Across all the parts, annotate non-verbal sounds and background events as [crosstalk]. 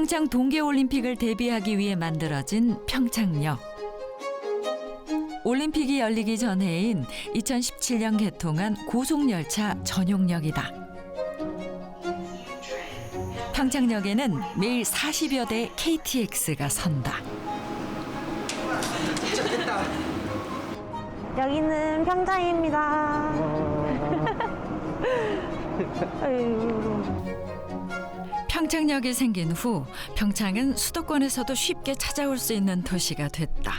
평창 동계올림픽을 대비하기 위해 만들어진 평창역. 올림픽이 열리기 전해인 2017년 개통한 고속열차 전용역이다. 평창역에는 매일 40여 대 KTX가 선다. 여기는 평창입니다. [laughs] 아이고. 평창역이 생긴 후 평창은 수도권에서도 쉽게 찾아올 수 있는 도시가 됐다.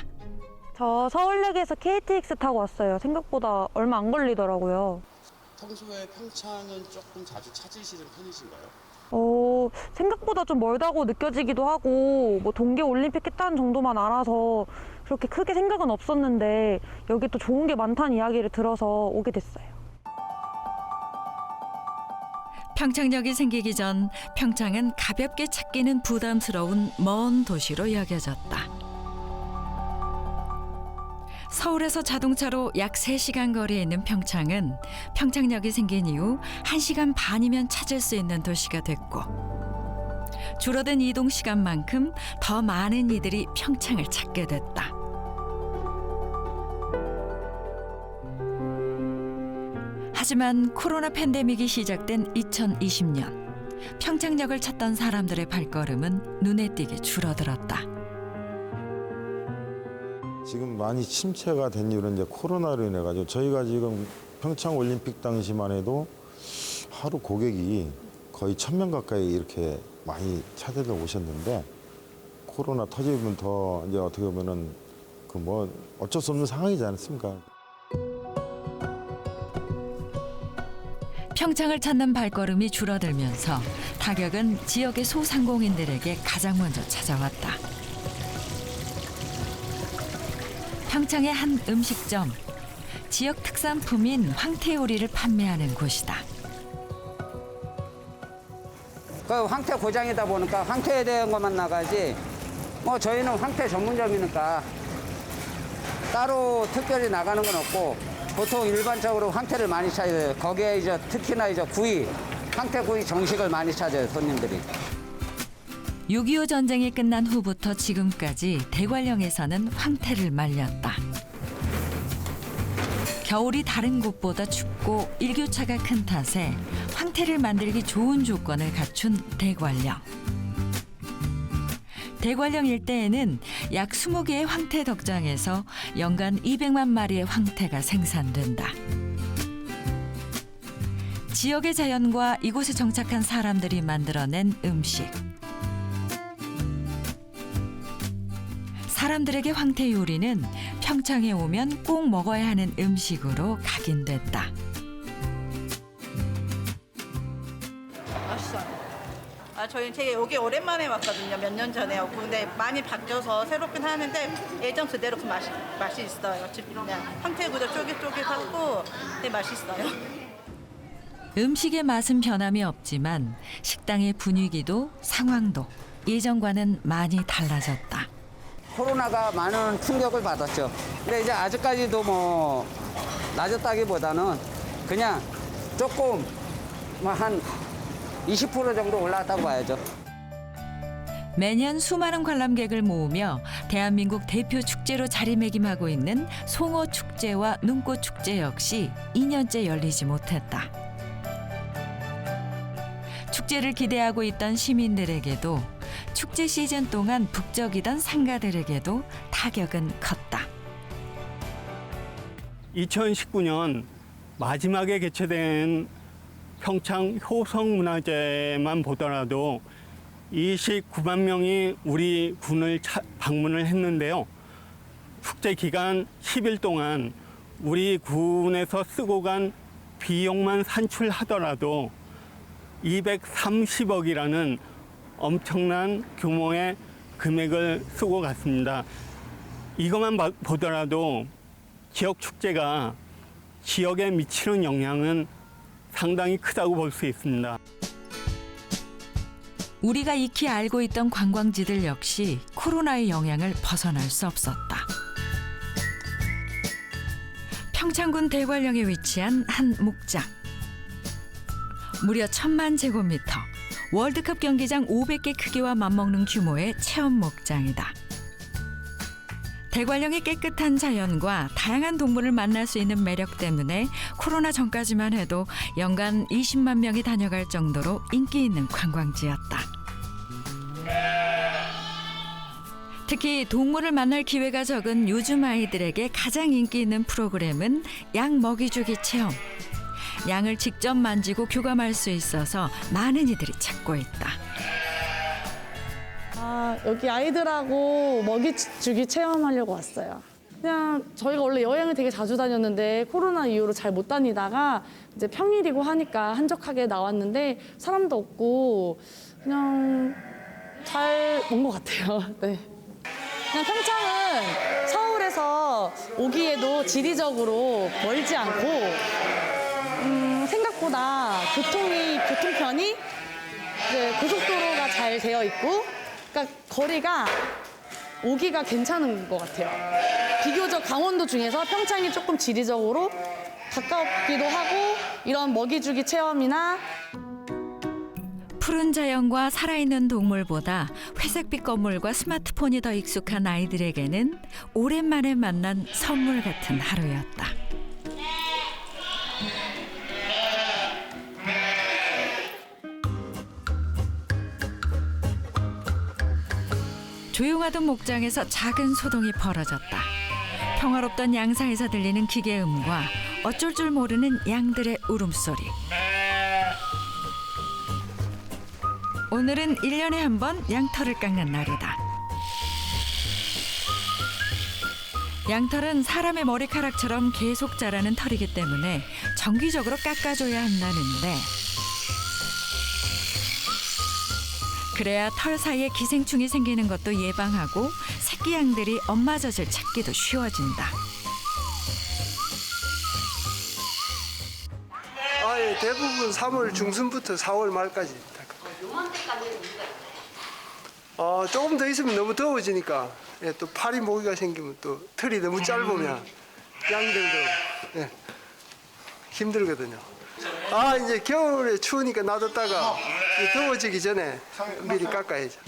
저 서울역에서 KTX 타고 왔어요. 생각보다 얼마 안 걸리더라고요. 평소에 평창은 조금 자주 찾으시는 편이신가요? 어, 생각보다 좀 멀다고 느껴지기도 하고 뭐 동계 올림픽 했다는 정도만 알아서 그렇게 크게 생각은 없었는데 여기 또 좋은 게 많다는 이야기를 들어서 오게 됐어요. 평창역이 생기기 전 평창은 가볍게 찾기는 부담스러운 먼 도시로 여겨졌다. 서울에서 자동차로 약 3시간 거리에 있는 평창은 평창역이 생긴 이후 1시간 반이면 찾을 수 있는 도시가 됐고 줄어든 이동 시간만큼 더 많은 이들이 평창을 찾게 됐다. 하지만 코로나 팬데믹이 시작된 2020년 평창역을 찾던 사람들의 발걸음은 눈에 띄게 줄어들었다. 지금 많이 침체가 된 이유는 이제 코로나로 인해 가지고 저희가 지금 평창 올림픽 당시만 해도 하루 고객이 거의 천 명 가까이 이렇게 많이 찾아서 오셨는데 코로나 터지면 더 이제 어떻게 보면은 그 뭐 어쩔 수 없는 상황이지 않습니까? 평창을 찾는 발걸음이 줄어들면서 타격은 지역의 소상공인들에게 가장 먼저 찾아왔다. 평창의 한 음식점. 지역 특산품인 황태 요리를 판매하는 곳이다. 그 황태 고장이다 보니까 황태에 대한 것만 나가지 뭐 저희는 황태 전문점이니까 따로 특별히 나가는 건 없고 보통 일반적으로 황태를 많이 찾아요. 거기에 이제 특히나 이제 구이, 황태 구이 정식을 많이 찾아요, 손님들이. 6.25 전쟁이 끝난 후부터 지금까지 대관령에서는 황태를 말렸다. 겨울이 다른 곳보다 춥고 일교차가 큰 탓에 황태를 만들기 좋은 조건을 갖춘 대관령. 대관령 일대에는 약 20개의 황태 덕장에서 연간 200만 마리의 황태가 생산된다. 지역의 자연과 이곳에 정착한 사람들이 만들어낸 음식. 사람들에게 황태 요리는 평창에 오면 꼭 먹어야 하는 음식으로 각인됐다. 저희 되게 여기 오랜만에 왔거든요. 몇 년 전에 왔고. 근데 많이 바뀌어서 새롭긴 하는데 예전 그대로 그 맛이, 맛이 있어요. 그냥 황태구도 쫄깃쫄깃하고 되게 맛있어요. 음식의 맛은 변함이 없지만 식당의 분위기도 상황도 예전과는 많이 달라졌다. 코로나가 많은 충격을 받았죠. 근데 이제 아직까지도 뭐 낮았다기보다는 그냥 조금 뭐한 20% 정도 올라왔다고 봐야죠. 매년 수많은 관람객을 모으며 대한민국 대표 축제로 자리매김하고 있는 송어 축제와 눈꽃 축제 역시 2년째 열리지 못했다. 축제를 기대하고 있던 시민들에게도 축제 시즌 동안 북적이던 상가들에게도 타격은 컸다. 2019년 마지막에 개최된 평창 효성문화제만 보더라도 29만 명이 우리 군을 차- 방문을 했는데요. 축제 기간 10일 동안 우리 군에서 쓰고 간 비용만 산출하더라도 230억이라는 엄청난 규모의 금액을 쓰고 갔습니다. 이것만 봐- 보더라도 지역 축제가 지역에 미치는 영향은 상당히 크다고 볼 수 있습니다. 우리가 익히 알고 있던 관광지들 역시 코로나의 영향을 벗어날 수 없었다. 평창군 대관령에 위치한 한 목장. 무려 천만 제곱미터, 월드컵 경기장 500개 크기와 맞먹는 규모의 체험 목장이다. 대관령의 깨끗한 자연과 다양한 동물을 만날 수 있는 매력 때문에 코로나 전까지만 해도 연간 20만 명이 다녀갈 정도로 인기 있는 관광지였다. 특히 동물을 만날 기회가 적은 요즘 아이들에게 가장 인기 있는 프로그램은 양 먹이주기 체험. 양을 직접 만지고 교감할 수 있어서 많은 이들이 찾고 있다. 아, 여기 아이들하고 먹이 주기 체험하려고 왔어요. 그냥 저희가 원래 여행을 되게 자주 다녔는데 코로나 이후로 잘 못 다니다가 이제 평일이고 하니까 한적하게 나왔는데 사람도 없고 그냥 잘 온 것 같아요. [laughs] 네. 그냥 평창은 서울에서 오기에도 지리적으로 멀지 않고 음, 생각보다 교통이 교통편이 이제 고속도로가 잘 되어 있고, 그러니까 거리가 오기가 괜찮은 것 같아요. 비교적 강원도 중에서 평창이 조금 지리적으로 가깝기도 하고 이런 먹이주기 체험이나 푸른 자연과 살아있는 동물보다 회색빛 건물과 스마트폰이 더 익숙한 아이들에게는 오랜만에 만난 선물 같은 하루였다. 조용하던 목장에서 작은 소동이 벌어졌다. 평화롭던 양사에서 들리는 기계음과 어쩔 줄 모르는 양들의 울음소리. 오늘은 일년에 한 번 양털을 깎는 날이다. 양털은 사람의 머리카락처럼 계속 자라는 털이기 때문에 정기적으로 깎아줘야 한다는데 그래야 털 사이에 기생충이 생기는 것도 예방하고 새끼 양들이 엄마 젖을 찾기도 쉬워진다. 아, 예, 대부분 3월 중순부터 4월 말까지. 어, 조금 더 있으면 너무 더워지니까 예, 또 파리 모기가 생기면 또 털이 너무 짧으면 양들도 예, 힘들거든요. 아 이제 겨울에 추우니까 놔뒀다가 더워지기 전에 미리 깎아야죠.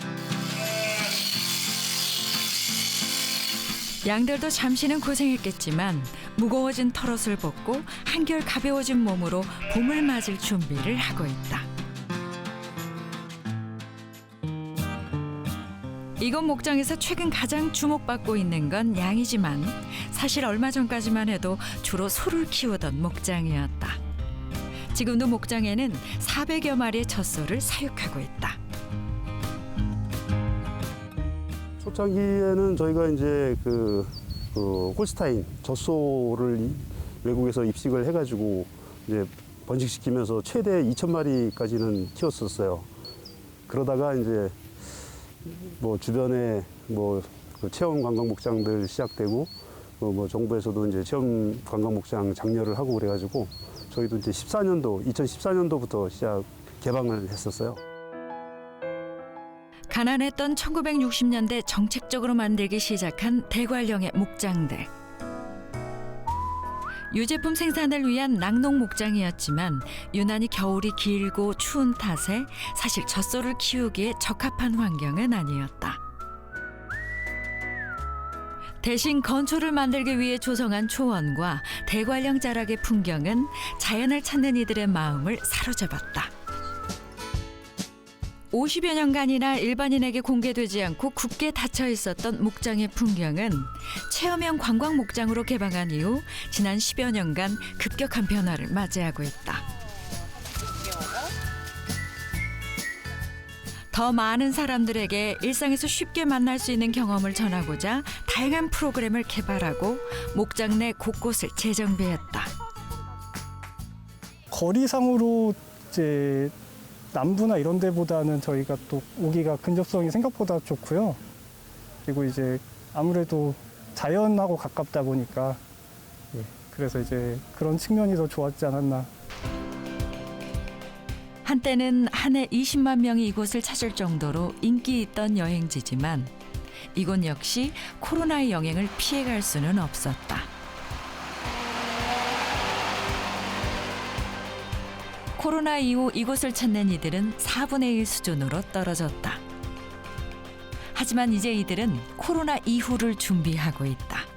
양들도 잠시는 고생했겠지만 무거워진 털옷을 벗고 한결 가벼워진 몸으로 봄을 맞을 준비를 하고 있다. 이곳 목장에서 최근 가장 주목받고 있는 건 양이지만 사실 얼마 전까지만 해도 주로 소를 키우던 목장이었다. 지금도 목장에는 400여 마리의 젖소를 사육하고 있다. 초창기에는 저희가 이제 그, 그 홀스타인 젖소를 이- 외국에서 입식을 해가지고 이제 번식시키면서 최대 2천 마리까지는 키웠었어요. 그러다가 이제 뭐 주변에 뭐 그 체험 관광 목장들 시작되고 어, 뭐 정부에서도 이제 체험 관광 목장 장려를 하고 그래가지고 저희도 이제 14년도 2014년도부터 시작 개방을 했었어요. 가난했던 1960년대 정책적으로 만들기 시작한 대관령의 목장들. 유제품 생산을 위한 낙농 목장이었지만 유난히 겨울이 길고 추운 탓에 사실 젖소를 키우기에 적합한 환경은 아니었다. 대신 건초를 만들기 위해 조성한 초원과 대관령 자락의 풍경은 자연을 찾는 이들의 마음을 사로잡았다. 50여 년간이나 일반인에게 공개되지 않고 굳게 닫혀 있었던 목장의 풍경은 체험형 관광 목장으로 개방한 이후 지난 10여 년간 급격한 변화를 맞이하고 있다. 더 많은 사람들에게 일상에서 쉽게 만날 수 있는 경험을 전하고자 다양한 프로그램을 개발하고 목장 내 곳곳을 재정비했다. 거리상으로 이제 남부나 이런 데보다는 저희가 또 오기가 근접성이 생각보다 좋고요. 그리고 이제 아무래도 자연하고 가깝다 보니까 예, 그래서 이제 그런 측면이 더 좋았지 않았나 한때는 한 해 20만 명이 이곳을 찾을 정도로 인기 있던 여행지지만 이곳 역시 코로나의 영향을 피해갈 수는 없었다. 코로나 이후 이곳을 찾는 이들은 4분의 1 수준으로 떨어졌다. 하지만 이제 이들은 코로나 이후를 준비하고 있다.